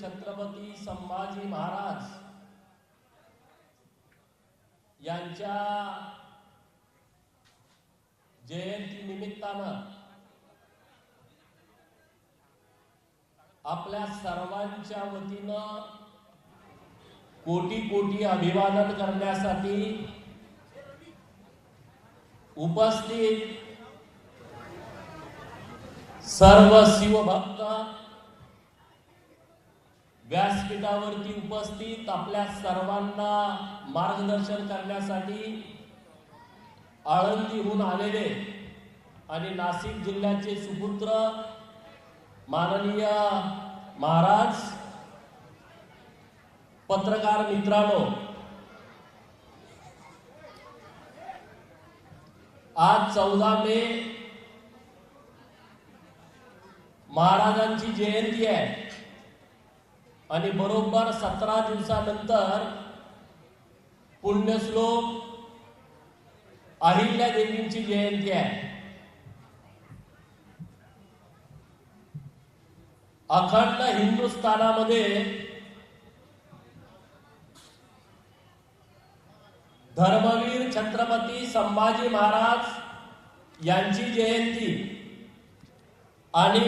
छत्रपती संभाजी महाराज यांच्या जयंती निमित्तानं आपल्या सर्वांच्या वतीनं कोटी कोटी अभिवादन करण्यासाठी उपस्थित सर्व शिवभक्त व्यासपीठावरती उपस्थित आपल्या सर्वांना मार्गदर्शन करण्यासाठी आळंदीहून आलेले आणि नाशिक जिल्ह्याचे सुपुत्र माननीय महाराज पत्रकार मित्रांनो आज चौदा मे महाराजांची जयंती आहे. आणि बरोबर सतरा दिवसानंतर पुण्यश्लोक अहिल्या देवींची जयंती आहे. अखंड हिंदुस्थानामध्ये धर्मवीर छत्रपती संभाजी महाराज यांची जयंती आणि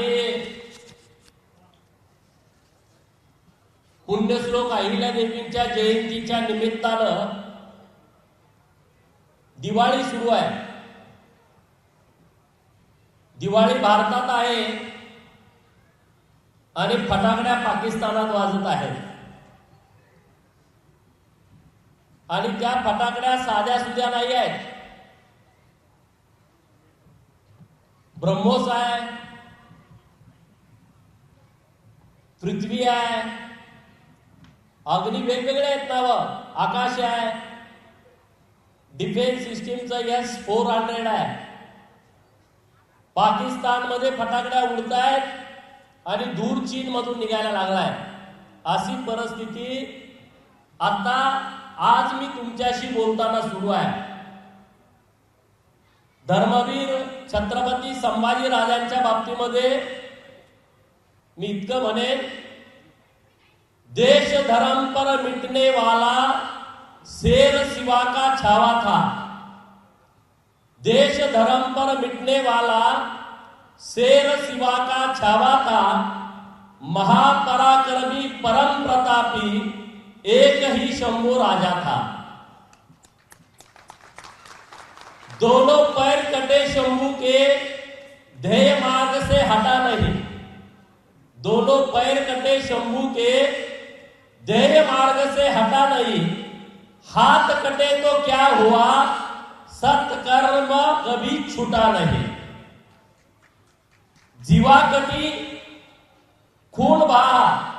पुण्यश्लोक अहिल्या देवींच्या जयंतीच्या निमित्तानं दिवाळी सुरू आहे. दिवाळी भारतात आहे आणि फटाकड्या पाकिस्तानात वाजत आहेत. आणि त्या फटाकड्या साध्या सुद्या नाही आहेत. ब्रह्मोस आहे पृथ्वी आहे अग्नी वेगवेगळे आहेत नावं. आकाश आहे. डिफेन्स सिस्टीमचं एस फोर हंड्रेड आहे. पाकिस्तानमध्ये फटाकड्या उडतायत आणि दूर चीन मधून निघायला लागलाय. अशी परिस्थिती आता आज मी तुमच्याशी बोलताना सुरू आहे. धर्मवीर छत्रपती संभाजी राजांच्या बाबतीमध्ये मी इतकं म्हणेन देश धर्म पर मिटने वाला शेर शिवा का छावा था। देश धर्म पर मिटने वाला शेर शिवा का छावा था। महापराक्रमी परम प्रतापी एक ही शंभू राजा था। दोनों पैर कटे शंभू के ध्येय मार्ग से हटा नहीं। दोनों पैर कटे शंभू के ध्येय मार्ग से हटा नहीं। हाथ कटे तो क्या हुआ? सत्कर्म कभी छूटा नहीं। जीवा कटी खून बहा।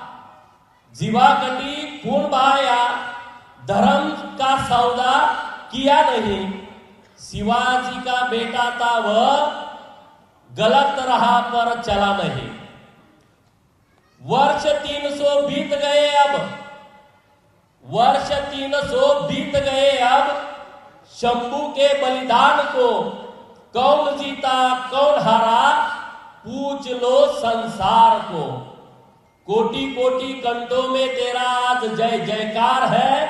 जीवा कटी खून बहाया। धर्म का सौदा किया नहीं। शिवाजी का बेटा था वह, गलत रहा पर चला नहीं। वर्ष तीन सौ बीत गए अब। वर्ष तीन सौ बीत गए, अब शंभू के बलिदान को कौन जीता, कौन हारा, पूछ लो संसार को। कोटि कोटि कंठों में तेरा आज जय जयकार है।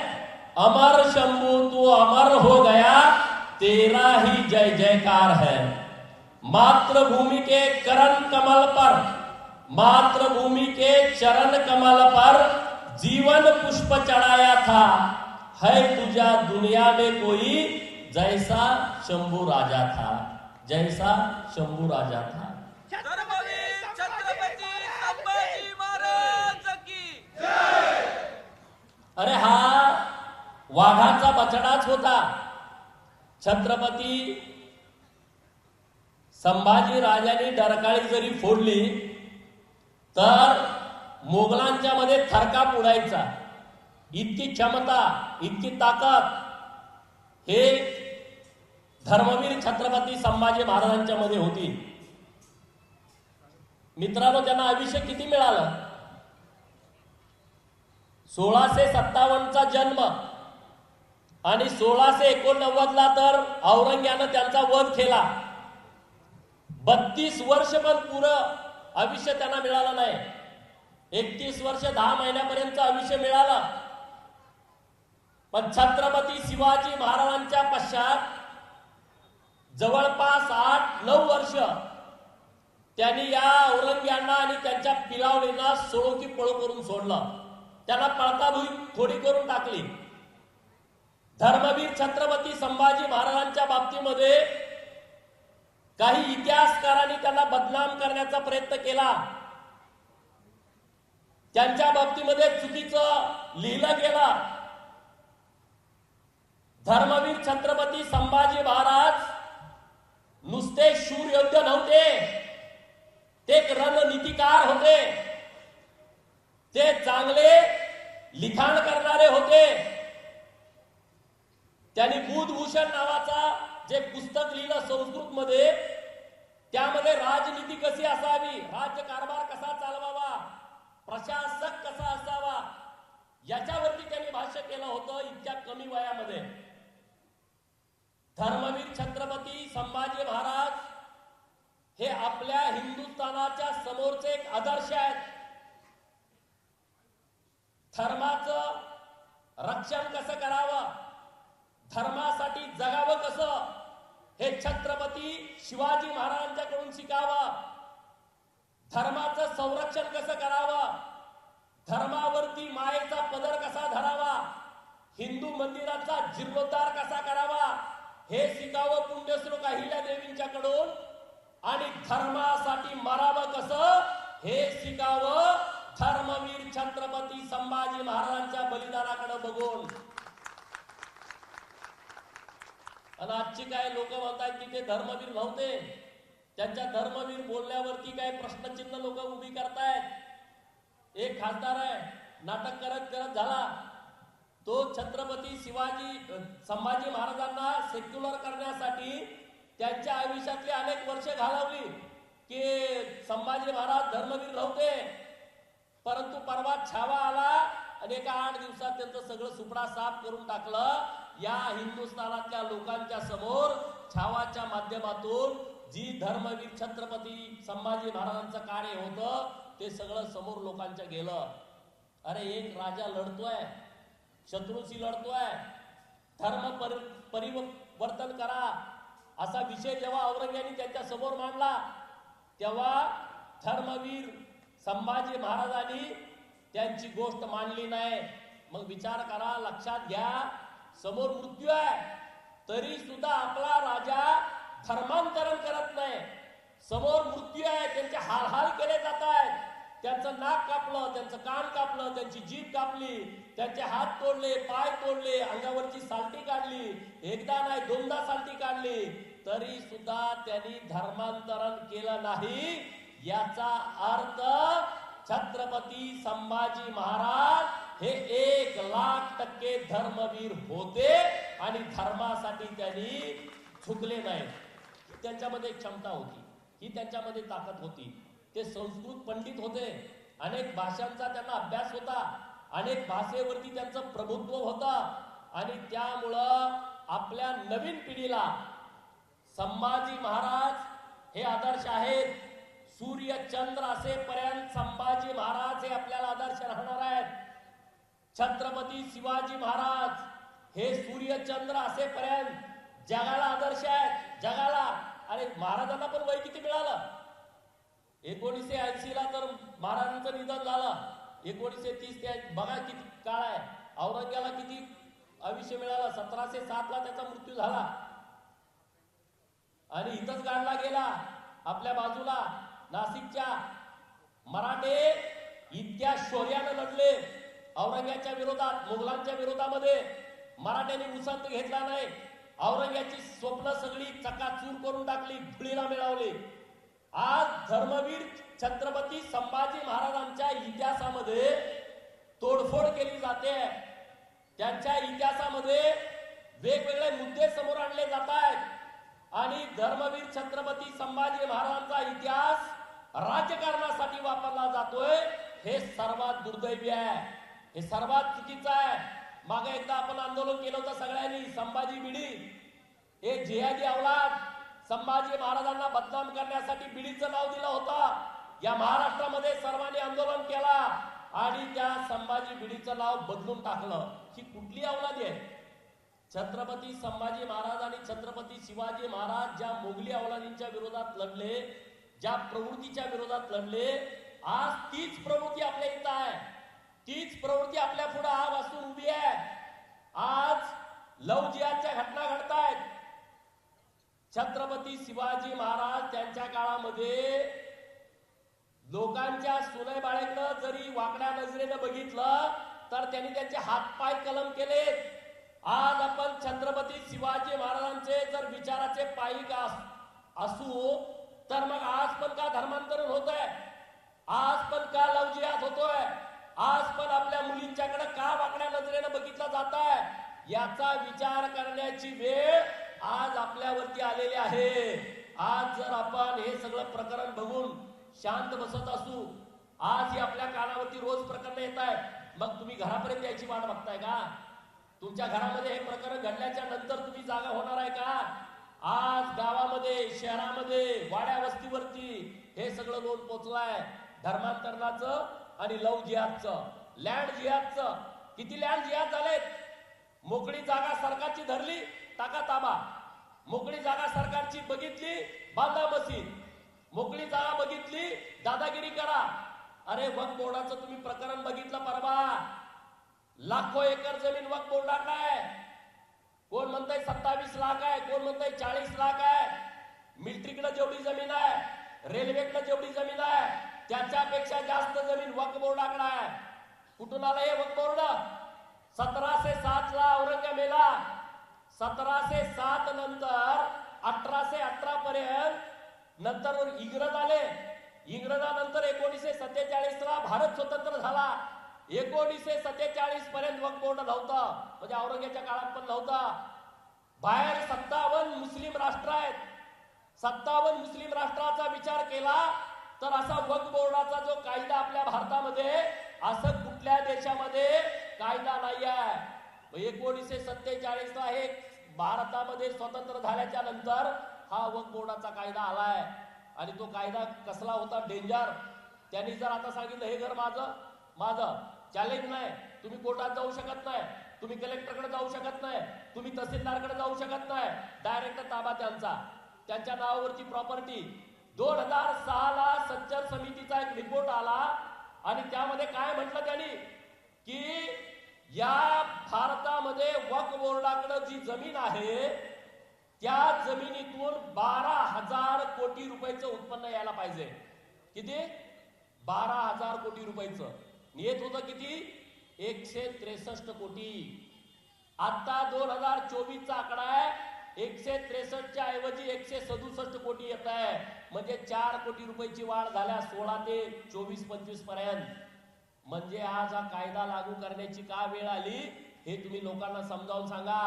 अमर शंभू, तू अमर हो गया, तेरा ही जय जयकार है। मातृभूमि के करण कमल पर, मातृभूमि के चरण कमल पर जीवन पुष्प चढ़ाया था। है तुझा दुनिया में कोई जैसा शंभू राजा था। जैसा शंभू राजा था। अरे हा वाघाचा बछडाच होता। छत्रपती संभाजी राजांनी डरकाळी जरी फोडली तर मोगलांच्या मध्ये थरकाप उडायचा. इतकी क्षमता इतकी ताकद हे धर्मवीर छत्रपती संभाजी महाराजांच्या मध्ये होती. मित्रांनो त्यांना आयुष्य किती मिळालं? सोळाशे सत्तावन्नचा जन्म आणि सोळाशे एकोणनव्वद ला तर औरंग्यानं त्यांचा वध केला. बत्तीस वर्ष पण पुरं आयुष्य त्यांना मिळालं नाही. एकतीस वर्ष दहा महिन्यापर्यंत आयुष्य मिळालं. पण छत्रपती शिवाजी महाराजांच्या पश्चात जवळपास आठ नऊ वर्ष त्यांनी या औरंग्यांना आणि त्यांच्या पिलावणींना सोळोकी पळ पळो करून सोडलं. त्यांना पळताभुई थोडी करून टाकली. धर्मवीर छत्रपती संभाजी महाराजांच्या बाबतीमध्ये काही इतिहासकारांनी त्यांना बदनाम करण्याचा प्रयत्न केला. त्यांच्या बाबतीमध्ये चुकीचं लिहिलं गेलं. धर्मवीर छत्रपती संभाजी महाराज नुसते शूर योद्ध नव्हते. ते रणनीतिकार होते. ते चांगले लिखाण करणारे होते. त्यांनी बुधभूषण नावाचा जे पुस्तक लिहिलं संस्कृत मध्ये त्यामध्ये राजनीती कशी असावी राज्यकारभार कसा चालवावा प्रशासक कसा असावा याच्यावरती त्यांनी भाष्य केलं होतं इतक्या कमी वयामध्ये. धर्मवीर छत्रपती संभाजी महाराज हे आपल्या हिंदुस्थानाच्या समोरचे एक आदर्श आहेत. धर्माचं रक्षण कसं करावं? धर्मासाठी जगावं कसं? हे छत्रपती शिवाजी महाराजांच्याकडून शिकावं. धर्माचं संरक्षण कसं करावं? धर्मावरती मायेचा पदर कसा धरावा? हिंदू मंदिराचा जीर्णोद्धार कसा करावा? हे शिकावं पुण्यश्लोक अहिल्या देवींच्याकडून. आणि धर्मासाठी मरावं कसं? हे शिकावं धर्मवीर छत्रपती संभाजी महाराजांच्या बलिदानाकडे बघून. आणि आजची काय लोक म्हणतात की ते धर्मवीर नव्हते? त्यांच्या धर्मवीर बोलल्यावरती काय प्रश्नचिन्ह लोक उभी करतायत? एक खासदार आहे नाटक करत करत झाला. तो छत्रपती शिवाजी संभाजी महाराजांना सेक्युलर करण्यासाठी त्यांच्या आयुष्यातली अनेक वर्ष घालवली. की संभाजी महाराज धर्मवीर नव्हते. परंतु परवा छावा आला आणि एका आठ दिवसात त्यांचं सगळं सुपडा साफ करून टाकलं. या हिंदुस्थानातल्या लोकांच्या समोर छावाच्या माध्यमातून जी धर्मवीर छत्रपती संभाजी महाराजांचं कार्य होतं ते सगळं समोर लोकांच्या गेलं. अरे एक राजा लढतोय शत्रूशी लढतोय. धर्म परि परिवर्तन करा. असा विषय जेव्हा औरंग्यांनी त्यांच्यासमोर मांडला तेव्हा धर्मवीर संभाजी महाराजांनी त्यांची गोष्ट मांडली नाही. मग विचार करा लक्षात घ्या समोर मृत्यू आहे. तरी सुद्धा आपला राजा धर्मांतरण करत नाही. समोर मृत्यू आहे त्यांचे हालहाल केले जात आहेत. त्यांचं नाक कापलं त्यांचं कान कापलं त्यांची जीभ कापली त्यांचे हात तोडले पाय तोडले अंगावरची सालटी काढली एकदा नाही दोनदा सालटी काढली. तरी सुद्धा त्यांनी धर्मांतरण केलं नाही. याचा अर्थ छत्रपती संभाजी महाराज हे एक लाख टक्के धर्मवीर होते आणि धर्मासाठी त्यांनी झुकले नाही. ही त्यांच्यामध्ये क्षमता होती. ही त्यांच्यामध्ये ताकद होती. ते संस्कृत पंडित होते. अनेक भाषांचा त्यांना अभ्यास होता. अनेक भाषेवरती त्यांचं प्रभुत्व होतं. आणि त्यामुळं आपल्या नवीन पिढीला संभाजी महाराज हे आदर्श आहेत. सूर्य चंद्र असेपर्यंत संभाजी महाराज हे आपल्याला आदर्श राहणार आहेत. छत्रपती शिवाजी महाराज हे सूर्य चंद्र असेपर्यंत जगाला आदर्श आहेत. जगाला अरे महाराजांना पण वय किती मिळालं? एकोणीसशे ऐंशी ला तर महाराजांचं निधन झालं. एकोणीसशे तीस ते बघा किती काळ आहे. औरंग्याला किती आयुष्य मिळालं? सतराशे सात ला त्याचा मृत्यू झाला. आणि इथंच गाडला गेला आपल्या बाजूला नाशिकच्या मराठे इतक्या शौर्यानं लढले. औरंग्याच्या विरोधात मुघलांच्या विरोधामध्ये मराठ्यांनी उसंत घेतला नाही. औरंग्याची स्वप्न सगळी चकाचूर करून टाकली धुळीला मिळवली. आज धर्मवीर छत्रपती संभाजी महाराजांच्या इतिहासामध्ये तोडफोड केली जाते. त्यांच्या इतिहासामध्ये वेगवेगळे मुद्दे समोर आणले जात आहेत आणि धर्मवीर छत्रपती संभाजी महाराजांचा इतिहास राजकारणासाठी वापरला जातोय हे सर्वात दुर्दैवी आहे. हे सर्वात चुकीचं आहे. मागे एकदा आपण आंदोलन केलं होतं सगळ्यांनी संभाजी बिडी. हे जिहादी अवलाद संभाजी महाराजांना बदनाम करण्यासाठी बिडीचं नाव दिलं होतं. या महाराष्ट्रामध्ये सर्वांनी आंदोलन केला आणि त्या संभाजी बिडीचं नाव बदलून टाकलं. ही कुठली अवलादी आहे? छत्रपती संभाजी महाराज आणि छत्रपती शिवाजी महाराज ज्या मोगली अवलादींच्या विरोधात लढले ज्या प्रवृत्तीच्या विरोधात लढले आज तीच प्रवृत्ती आपल्या इथं आहे. तीच प्रवृत्ती आपल्या पुढे आज असून उभी आहे आज लव जिहादच्या घटना घडतायत. छत्रपती शिवाजी महाराज त्यांच्या काळामध्ये लोकांच्या सुनय जरी वाकड्या नजरेनं बघितलं तर त्यांनी त्यांचे हातपाय कलम केले आज आपण छत्रपती शिवाजी महाराजांचे जर विचाराचे पायिक का असू तर मग आज पण का धर्मांतरण होत आहे आज पण का लवजियात होतोय? आज पण आपल्या मुलींच्याकडे का वाकड्या नजरेनं बघितलं जात आहे? याचा विचार करण्याची वेळ आज आपल्यावरती आलेली आहे. आज जर आपण हे सगळं प्रकरण बघून शांत बसत असू आज ही आपल्या कानावरती रोज प्रकरण येत आहेत मग तुम्ही घरापर्यंत यायची वाट बघताय का? तुमच्या घरामध्ये हे प्रकरण घडल्याच्या नंतर तुम्ही जागा होणार आहे का? आज गावामध्ये शहरामध्ये वाड्या वस्तीवरती हे सगळं लोन पोचलाय. धर्मांतरणाचं आणि लव जिहादचं. लँड जिहादचं. किती लँड जिहाद झालेत? मोकळी जागा सरकारची धरली टाका ताबा. मोकळी जागा सरकारची बघितली बांधा मशीद मोकळी जागा बघितली दादागिरी करा. अरे वक बोर्डाचं तुम्ही प्रकरण बघितलं परवा. लाखो एकर जमीन वक बोर्डाकडे आहे. कोण म्हणतंय सत्तावीस लाख आहे कोण म्हणतंय चाळीस लाख आहे? मिलिटरीकडे जेवढी जमीन आहे रेल्वेकडे जेवढी जमीन आहे त्याच्यापेक्षा जास्त जमीन वक बोर्डाकडे आहे. कुठून आलं हे वक बोर्ड सतराशे सात ला मेला सतराशे सात नंतर अठराशे अठरा पर्यंत नंतर इंग्रज आले. इंग्रजानंतर एकोणीसशे सत्तेचाळीस ला भारत स्वतंत्र झाला. एकोणीसशे सत्तेचाळीस पर्यंत वक्फ बोर्ड नव्हतं. म्हणजे औरंगजेबच्या काळात पण नव्हता. बाहेर सत्तावन्न मुस्लिम राष्ट्र आहेत. सत्तावन्न मुस्लिम राष्ट्राचा विचार केला तर असा वक्फ बोर्डाचा जो कायदा आपल्या भारतामध्ये असं कुठल्या देशामध्ये कायदा नाही आहे एकोणीसशे सत्तेचाळीस ला हे भारतामध्ये स्वतंत्र झाल्याच्यानंतर हा वक्फ बोर्डाचा कायदा आलाय. आणि तो कायदा कसला होता? डेंजर. त्यांनी जर आता सांगितलं हे घर माझं माझं. चॅलेंज नाही. तुम्ही कोर्टात जाऊ शकत नाही. तुम्ही कलेक्टरकडे जाऊ शकत नाही. तुम्ही तहसीलदारकडे जाऊ शकत नाही. डायरेक्ट ताबा त्यांचा. त्यांच्या नावावरची प्रॉपर्टी. दोन हजार सहाला सज्जन समितीचा एक रिपोर्ट आला आणि त्यामध्ये काय म्हटलं त्यांनी? की या भारतामध्ये वक्फ बोर्डाकडे जी जमीन आहे त्या जमिनीतून बारा हजार कोटी रुपयाचं उत्पन्न यायला पाहिजे. किती? बारा हजार कोटी रुपयाचं. येत होतं किती? एकशे त्रेसष्ट कोटी. आता दोन हजार चोवीसचा आकडा आहे. एकशे त्रेसष्टच्या ऐवजी एकशे सदुसष्ट कोटी येत आहे. म्हणजे चार कोटी रुपयाची वाढ झाल्या सोळा ते चोवीस पंचवीसपर्यंत. म्हणजे आज हा कायदा लागू करण्याची का वेळ आली? हे तुम्ही लोकांना समजावून सांगा.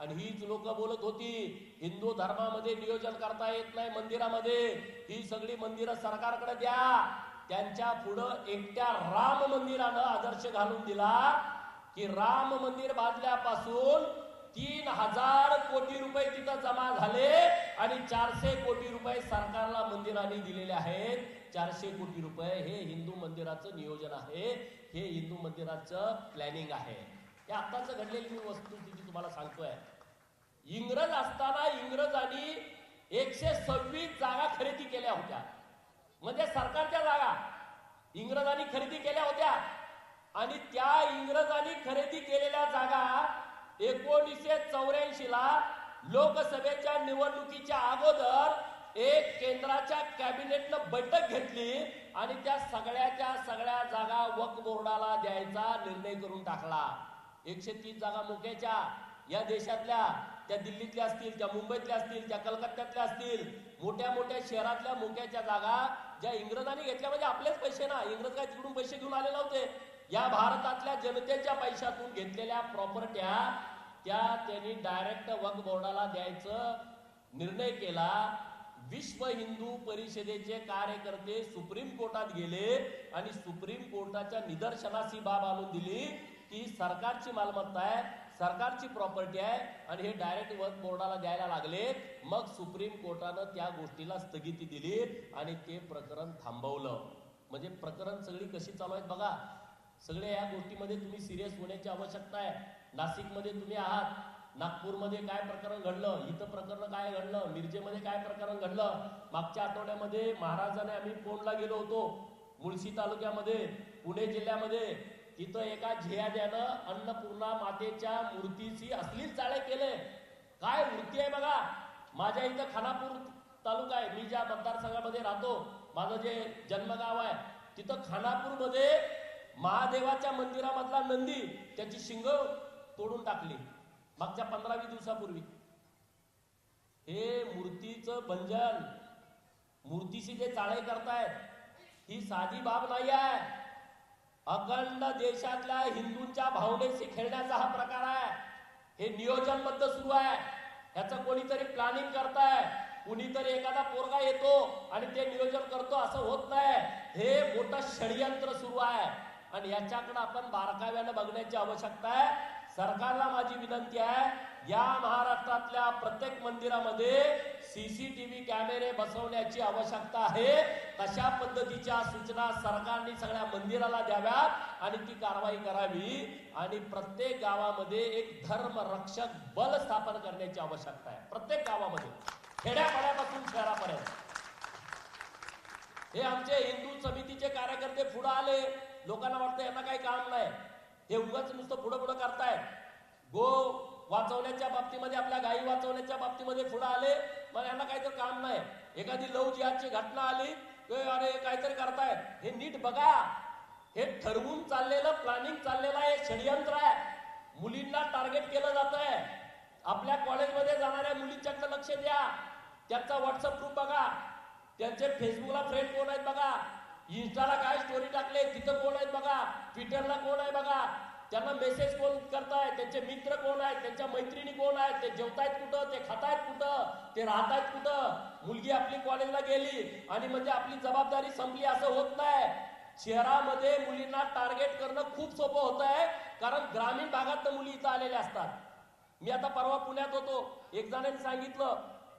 आणि हीच लोक बोलत होती हिंदू धर्मामध्ये नियोजन करता येत नाही मंदिरामध्ये. ही सगळी मंदिरं सरकारकडे द्या. त्यांच्या पुढं एकट्या राम मंदिरानं आदर्श घालून दिला. की राम मंदिर बांधल्यापासून तीन हजार कोटी रुपये तिथं जमा झाले आणि चारशे कोटी रुपये सरकारला मंदिराने दिलेले आहेत. चारशे कोटी रुपये हे हिंदू मंदिराचं नियोजन आहे. हे हिंदू मंदिराचं प्लॅनिंग आहे. हे आताच घडलेली मी वस्तुस्थिती तुम्हाला सांगतोय. इंग्रज असताना इंग्रजांनी एकशे सव्वीस जागा खरेदी केल्या होत्या. म्हणजे सरकारच्या जागा. इंग्रजांनी खरेदी केल्या होत्या. आणि त्या इंग्रजांनी खरेदी केलेल्या जागा एकोणीसशे चौऱ्याऐंशी ला लोकसभेच्या निवडणुकीच्या अगोदर एक केंद्राच्या कॅबिनेटनं बैठक घेतली आणि त्या सगळ्याच्या सगळ्या जागा वक्फ बोर्डाला द्यायचा निर्णय करून टाकला. एकशे तीस जागा मोक्याच्या. या देशातल्या त्या दिल्लीतल्या असतील त्या मुंबईतल्या असतील त्या कलकत्त्यातल्या असतील मोठ्या मोठ्या शहरातल्या मोक्याच्या जागा ज्या इंग्रजांनी घेतल्या म्हणजे आपलेच पैसे ना. इंग्रज काय तिकडून पैसे घेऊन आले नव्हते या भारतातल्या जनतेच्या पैशातून घेतलेल्या प्रॉपर्ट्या त्या त्यांनी डायरेक्ट वक्फ बोर्डाला द्यायचं निर्णय केला. विश्व हिंदू परिषदेचे कार्यकर्ते सुप्रीम कोर्टात गेले आणि सुप्रीम कोर्टाच्या निदर्शनास ही बाब आणून दिली की सरकारची मालमत्ता आहे सरकारची प्रॉपर्टी आहे आणि हे डायरेक्ट वक्फ बोर्डाला द्यायला लागले. मग सुप्रीम कोर्टानं त्या गोष्टीला स्थगिती दिली आणि ते प्रकरण थांबवलं. म्हणजे प्रकरण सगळी कशी चालू आहेत बघा. सगळ्या या गोष्टीमध्ये तुम्ही सिरियस होण्याची आवश्यकता आहे. नाशिकमध्ये तुम्ही आहात. नागपूरमध्ये काय प्रकरण घडलं? इथं प्रकरण काय घडलं? मिरजेमध्ये काय प्रकरण घडलं? मागच्या आठवड्यामध्ये महाराजाने आम्ही फोनला गेलो होतो. मुळशी तालुक्यामध्ये पुणे जिल्ह्यामध्ये. तिथं एका झियाद्यानं अन्नपूर्णा मातेच्या मूर्तीची असलीच चाळे केले. काय मूर्ती आहे बघा. माझ्या इथं खानापूर तालुका आहे. मी ज्या मतदारसंघामध्ये राहतो. माझं जे जन्मगाव आहे. तिथं खानापूरमध्ये महादेवाच्या मंदिरामधला नंदी त्याची शिंग तोडून टाकली. मागच्या पंधरावी दिवसापूर्वी. हे मूर्तीचं भंजन मूर्तीशी जे चाळे करतायत ही साधी बाब नाही आहे अखंड देशातल्या हिंदूंच्या भावनेशी खेळण्याचा हा प्रकार आहे. हे नियोजनबद्ध सुरू आहे. ह्याचं कोणीतरी प्लॅनिंग करताय. कुणीतरी एखादा पोरगा येतो आणि ते नियोजन करतो. असं होत नाही. हे मोठं षडयंत्र सुरू आहे. आणि याच्याकडे आपण बारकाव्यानं बघण्याची आवश्यकता आहे. सरकारला माझी विनंती आहे या महाराष्ट्रातल्या प्रत्येक मंदिरामध्ये सीसीटीव्ही कॅमेरे बसवण्याची आवश्यकता आहे. तशा पद्धतीच्या सूचना सरकारने सगळ्या मंदिराला द्याव्यात आणि ती कारवाई करावी. आणि प्रत्येक गावामध्ये एक धर्म रक्षक बल स्थापन करण्याची आवश्यकता आहे. प्रत्येक गावामध्ये. खेड्यापाड्यापासून शहरापर्यंत. हे आमचे हिंदू समितीचे कार्यकर्ते पुढे आले. लोकांना वाटतं यांना काही काम नाही. हे उगाच नुसतं पुढं पुढं करतायत गो वाचवण्याच्या बाबतीमध्ये आपल्या गायी वाचवण्याच्या बाबतीमध्ये पुढे आले मग यांना काहीतरी काम नाही. एखादी लव जिहादची घटना आली अरे काहीतरी करतायत हे नीट बघा. हे ठरवून चाललेलं प्लॅनिंग चाललेलं आहे. षडयंत्र आहे. मुलींना टार्गेट केलं जात आहे आपल्या कॉलेजमध्ये जाणाऱ्या मुलींच्याकडे लक्ष द्या. त्यांचा व्हॉट्सअप ग्रुप बघा. त्यांचे फेसबुकला फ्रेंड कोण आहेत बघा. इन्स्टाला काय स्टोरी टाकले तिथं कोण आहेत बघा ट्विटरला कोण आहे बघा. त्यांना मेसेज कोण करतायत त्यांचे मित्र कोण आहेत त्यांच्या मैत्रिणी कोण आहेत ते जेवतायत कुठं ते खातायत कुठं ते राहतायत कुठं? मुलगी आपली कॉलेजला गेली आणि म्हणजे आपली जबाबदारी संपली असं होत नाही. शहरामध्ये मुलींना टार्गेट करणं खूप सोपं होत आहे कारण ग्रामीण भागात मुली इथं आलेल्या असतात. मी आता परवा पुण्यात होतो एक जणांनी सांगितलं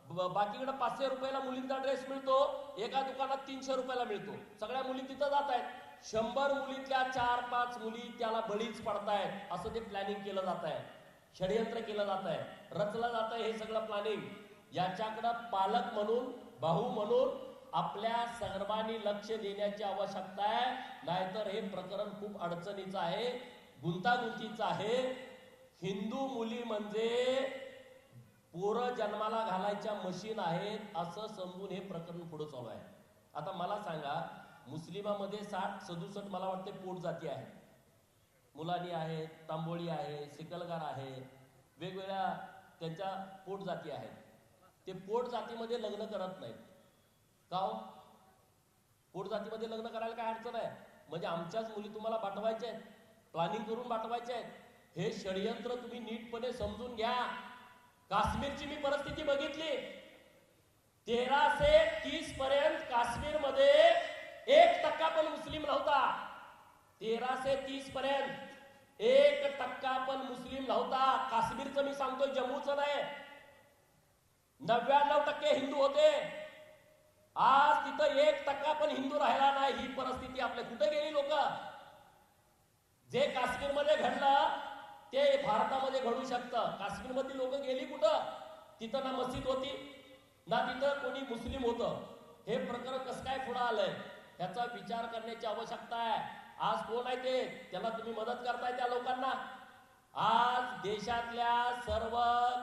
बाकीकडे पाचशे रुपयाला मुलींचा ड्रेस मिळतो एका दुकानात तीनशे रुपयाला मिळतो. सगळ्या मुली तिथं जात आहेत. शंभर मुलीतल्या चार पाच मुली त्याला बळीच पडतायत असं ते प्लॅनिंग केलं जात आहे. षडयंत्र केलं जात आहे. रचलं जात आहे हे सगळं प्लॅनिंग याच्याकडं पालक म्हणून भाऊ म्हणून आपल्या सर्वांनी लक्ष देण्याची आवश्यकता आहे. नाहीतर हे प्रकरण खूप अडचणीचं आहे गुंतागुंतीचं आहे. हिंदू मुली म्हणजे पोरं जन्माला घालायच्या मशीन आहेत असं समजून हे प्रकरण पुढे चालू आहे. आता मला सांगा मुस्लिमामध्ये साठ सदुसष्ट मला वाटते पोट जाती आहेत. मुलानी आहेत तांबोळी आहे सिकलगार आहे वेगवेगळ्या त्यांच्या पोट जाती आहेत. ते पोट जातीमध्ये लग्न करत नाहीत. का हो? पोट जातीमध्ये लग्न करायला काय अडचण आहे? म्हणजे आमच्याच मुली तुम्हाला पाठवायच्या आहेत प्लॅनिंग करून पाठवायचे आहेत. हे षडयंत्र तुम्ही नीटपणे समजून घ्या. काश्मीरची मी परिस्थिती बघितली. तेराशे तीस पर्यंत काश्मीरमध्ये एक टक्का पण मुस्लिम नव्हता. तेराशे तीस पर्यंत एक टक्का पण मुस्लिम नव्हता. काश्मीरचं मी सांगतो जम्मूचं नाही. नव्याण्णव टक्के हिंदू होते. आज तिथं एक टक्का पण हिंदू राहिला नाही. ही परिस्थिती आपल्या कुठे गेली लोक? जे काश्मीरमध्ये घडलं ते भारतामध्ये घडू शकतं. काश्मीरमधली लोक गेली कुठं? तिथं ना मस्जिद होती ना तिथं कोणी मुस्लिम होतं. हे प्रकरण कसं काय पुढं आलंय? ह्याचा विचार करण्याची आवश्यकता आहे. आज कोण आहे ते? त्याला तुम्ही मदत करताय त्या लोकांना? आज देशातल्या सर्व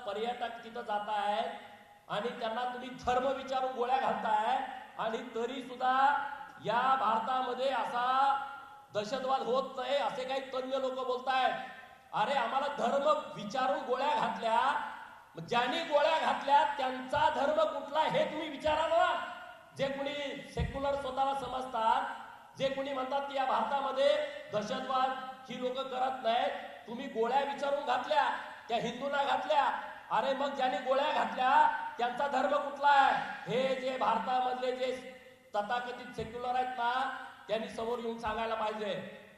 पर्यटक तिथं जात आहेत आणि त्यांना तुम्ही धर्म विचारून गोळ्या घालताय आणि तरी सुद्धा या भारतामध्ये असा दहशतवाद होत नाही असे काही तज्ञ लोक बोलतायत. अरे आम्हाला धर्म विचारून गोळ्या घातल्या. ज्यांनी गोळ्या घातल्या त्यांचा धर्म कुठला हे तुम्ही विचारा ना. जे कुणी सेक्युलर स्वतःला समजतात जे कुणी म्हणतात की या भारतामध्ये दहशतवाद ही लोक करत नाहीत. तुम्ही गोळ्या विचारून घातल्या त्या हिंदूंना घातल्या. अरे मग ज्यांनी गोळ्या घातल्या त्यांचा धर्म कुठला आहे? हे जे भारतामधले जे तथाकथित सेक्युलर आहेत ना त्यांनी समोर येऊन सांगायला पाहिजे.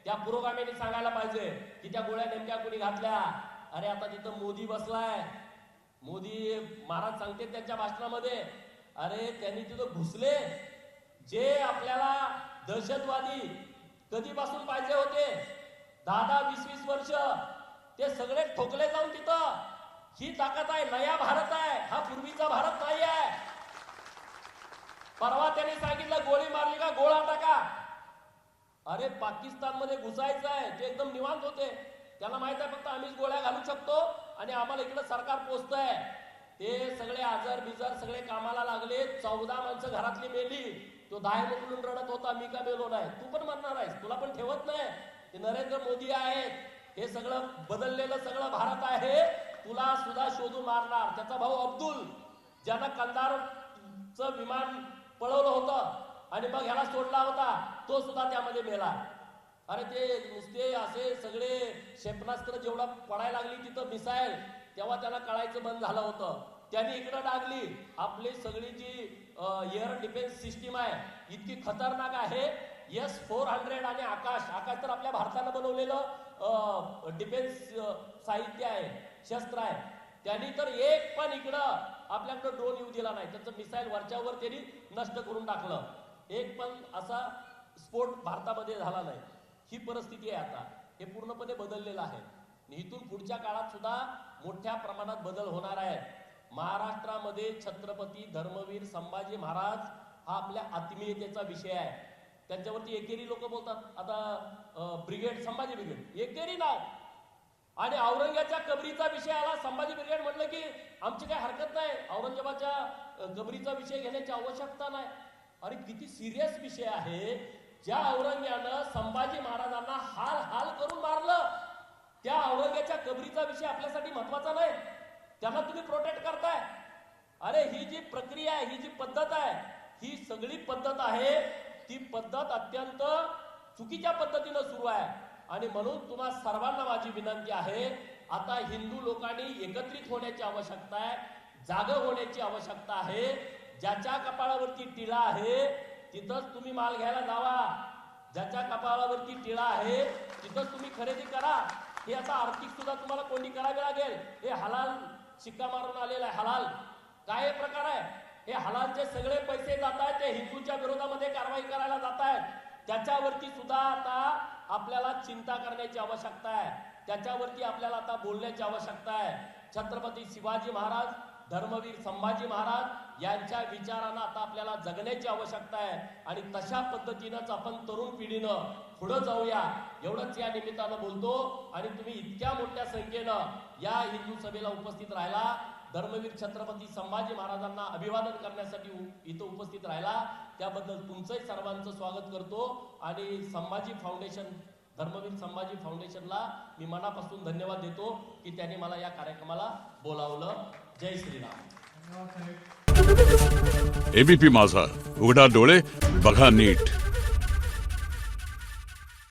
त्या पुरोगामीने सांगायला पाहिजे की त्या गोळ्या नेमक्या कोणी घातल्या? अरे आता तिथं मोदी बसलाय. मोदी महाराज सांगते त्यांच्या भाषणामध्ये. अरे त्यांनी तिथं घुसले. जे आपल्याला दहशतवादी कधीपासून पाहिजे होते? दहा दहा वीस वीस वर्ष. ते सगळे ठोकले जाऊन तिथं. ही ताकद आहे नया भारत आहे. हा पूर्वीचा भारत नाही आहे परवा त्यांनी सांगितलं गोळी मारली का गोळा टाका. अरे पाकिस्तानमध्ये घुसायचं आहे ते एकदम निवांत होते त्यांना माहीत आहे फक्त आम्हीच गोळ्या घालू शकतो आणि आम्हाला इकडं सरकार पोचतंय. ते सगळे आजार बिजार सगळे कामाला लागले चौदा माणसं घरातली मेली तो दाय मोकलून रडत होता मी का मेलो नाही? तू पण मरणार आहेस तुला पण ठेवत नाही. ते नरेंद्र मोदी आहेत हे सगळं बदललेलं सगळं भारत आहे तुला सुद्धा शोधून मारणार. त्याचा भाऊ अब्दुल ज्यानं कंदारचं विमान पळवलं होतं आणि मग ह्याला सोडला होता. तो सुद्धा त्यामध्ये मेला. अरे ते नुसते असे सगळे क्षेपणास्त्र जेवढा पडायला लागली तिथं मिसाईल तेव्हा त्याला कळायचं बंद झालं होतं. त्यांनी इकडं डागली. आपली सगळी जी एअर डिफेन्स सिस्टीम आहे इतकी खतरनाक आहे. एस फोर हंड्रेड आणि आकाश. आकाश तर आपल्या भारतानं बनवलेलं डिफेन्स साहित्य आहे शस्त्र आहे. त्यांनी तर एक पण इकडं आपल्याकडं ड्रोन येऊ दिला नाही. त्याचं मिसाईल वरच्यावर त्यांनी नष्ट करून टाकलं. एक पण असा स्फोट भारतामध्ये झाला नाही. ही परिस्थिती आहे आता. हे पूर्णपणे बदललेलं आहे. आणि इथून पुढच्या काळात सुद्धा मोठ्या प्रमाणात बदल होणार आहे महाराष्ट्रामध्ये छत्रपती धर्मवीर संभाजी महाराज हा आपल्या आत्मीयतेचा विषय आहे. त्यांच्यावरती एकेरी लोक बोलतात. आता ब्रिगेड संभाजी ब्रिगेड. एकेरी नाव आणि औरंगाच्या कबरीचा विषय आला संभाजी ब्रिगेड म्हटलं की आमची काही हरकत नाही. औरंगजेबाच्या कबरीचा विषय घेण्याची आवश्यकता नाही. अरे किती सिरियस विषय आहे. ज्या औरंग्यानं संभाजी महाराजांना हाल हाल करून मारलं त्या औरंग्याच्या कबरीचा विषय आपल्यासाठी महत्त्वाचा नाही. त्यांना तुम्ही प्रोटेक्ट करताय. अरे ही जी प्रक्रिया आहे ही जी पद्धत आहे ही सगळी पद्धत आहे ती पद्धत अत्यंत चुकीच्या पद्धतीनं सुरू आहे. आणि म्हणून तुम्हा सर्वांना माझी विनंती आहे आता हिंदू लोकांनी एकत्रित होण्याची आवश्यकता आहे जाग होण्याची आवश्यकता आहे ज्याच्या कपाळावरती टिळा आहे तिथंच तुम्ही माल घ्यायला जावा. ज्याच्या कपाळावरती टिळा आहे तिथंच तुम्ही खरेदी करा. हे याचा आर्थिक सुद्धा तुम्हाला कोणी करावी लागेल. हे हलाल शिक्का मारून आलेला आहे हलाल. काय हे प्रकार आहे? हे हलालचे सगळे पैसे जात आहेत ते हिंदूच्या विरोधामध्ये कारवाई करायला जात आहेत. त्याच्यावरती सुद्धा आता आपल्याला चिंता करण्याची आवश्यकता आहे. त्याच्यावरती आपल्याला आता बोलण्याची आवश्यकता आहे. छत्रपती शिवाजी महाराज धर्मवीर संभाजी महाराज यांच्या विचारांना आता आपल्याला जगण्याची आवश्यकता आहे. आणि तशा पद्धतीनंच आपण तरुण पिढीनं पुढं जाऊया. एवढंच या निमित्तानं बोलतो. आणि तुम्ही इतक्या मोठ्या संख्येनं या हिंदू सभेला उपस्थित राहिला. धर्मवीर छत्रपती संभाजी महाराजांना अभिवादन करण्यासाठी इथं उपस्थित राहिला. त्याबद्दल तुमचंही सर्वांचं स्वागत करतो. आणि संभाजी फाउंडेशन धर्मवीर संभाजी फाउंडेशनला मी मनापासून धन्यवाद देतो की त्यांनी मला या कार्यक्रमाला बोलावलं. जय श्रीराम. एबीपी माझा. उघडा डोळे बघा नीट.